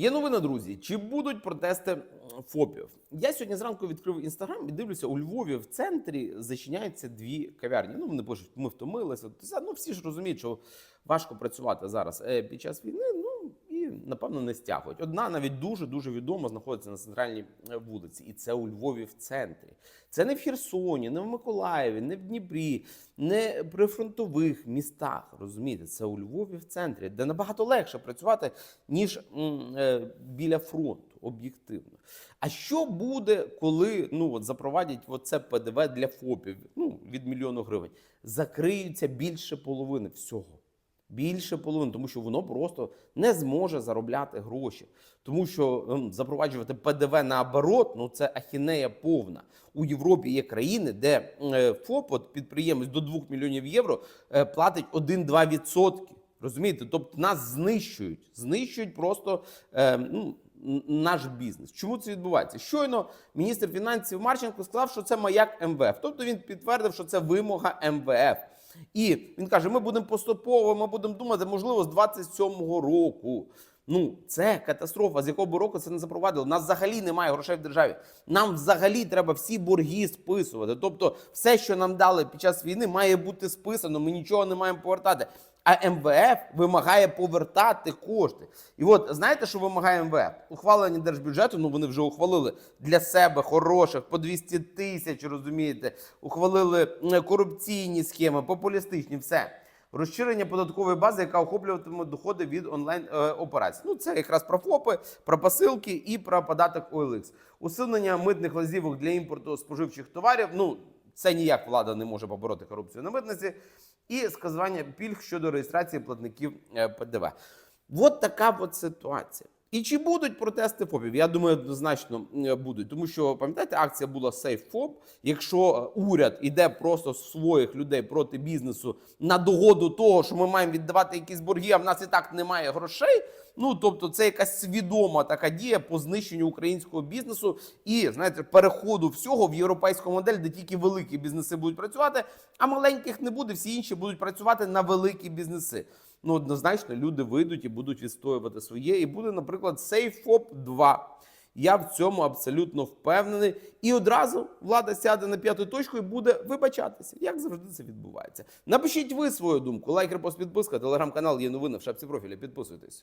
Є новина, друзі. Чи будуть протести ФОПів? Я сьогодні зранку відкрив інстаграм і дивлюся, у Львові в центрі зачиняються дві кав'ярні. Ну, вони пишуть, ми втомилися. Тобто, Ну, всі ж розуміють, що важко працювати зараз е, під час війни. Напевно не стягують. Одна навіть дуже дуже відома знаходиться на центральній е, вулиці, і це у Львові в центрі. Це не в Херсоні, не в Миколаєві, не в Дніпрі, не при фронтових містах. Розумієте, це у Львові в центрі, де набагато легше працювати, ніж е, біля фронту, об'єктивно. А що буде, коли ну от запровадять оце ПДВ для ФОПів? Ну від мільйону гривень, закриються більше половини всього. Більше половини, тому що воно просто не зможе заробляти гроші. Тому що ем, запроваджувати ПДВ наоборот, ну це ахінея повна. У Європі є країни, де е, підприємець до 2 мільйонів євро, е, платить 1-2 відсотки. Розумієте? Тобто нас знищують, знищують просто е, ну, наш бізнес. Чому це відбувається? Щойно міністр фінансів Марченко сказав, що це маяк МВФ. Тобто він підтвердив, що це вимога МВФ. І він каже: ми будемо поступово, ми будемо думати, можливо, з 27-го року. Ну, це катастрофа. З якого б року це не запровадили. У нас взагалі немає грошей в державі. Нам взагалі треба всі борги списувати. Тобто, все, що нам дали під час війни, має бути списано. Ми нічого не маємо повертати. А МВФ вимагає повертати кошти. І от знаєте, що вимагає МВФ? Ухвалення держбюджету. Ну вони вже ухвалили для себе хороших по 200 тисяч. Розумієте, ухвалили корупційні схеми, популістичні, все. Розширення податкової бази, яка охоплюватиме доходи від онлайн е, операцій. Ну це якраз про ФОПи, про посилки і про податок OLX. Усунення митних лазівок для імпорту споживчих товарів. Ну це ніяк влада не може побороти корупцію на митниці. І скасування пільг щодо реєстрації платників е, ПДВ. От така от ситуація. І чи будуть протести ФОПів? Я думаю, однозначно будуть, тому що пам'ятаєте, акція була Safe FOP. Якщо е, уряд іде просто своїх людей проти бізнесу на догоду того, що ми маємо віддавати якісь борги, а в нас і так немає грошей. Ну тобто, це якась свідома така дія по знищенню українського бізнесу і знаєте, переходу всього в європейську модель, де тільки великі бізнеси будуть працювати, а маленьких не буде. Всі інші будуть працювати на великі бізнеси. Ну, однозначно, люди вийдуть і будуть відстоювати своє. І буде, наприклад, SafeFop 2. Я в цьому абсолютно впевнений. І одразу влада сяде на п'яту точку і буде вибачатися. Як завжди це відбувається. Напишіть ви свою думку. Лайк, репост, підписка, телеграм-канал є новини в шапці профіля. Підписуйтесь.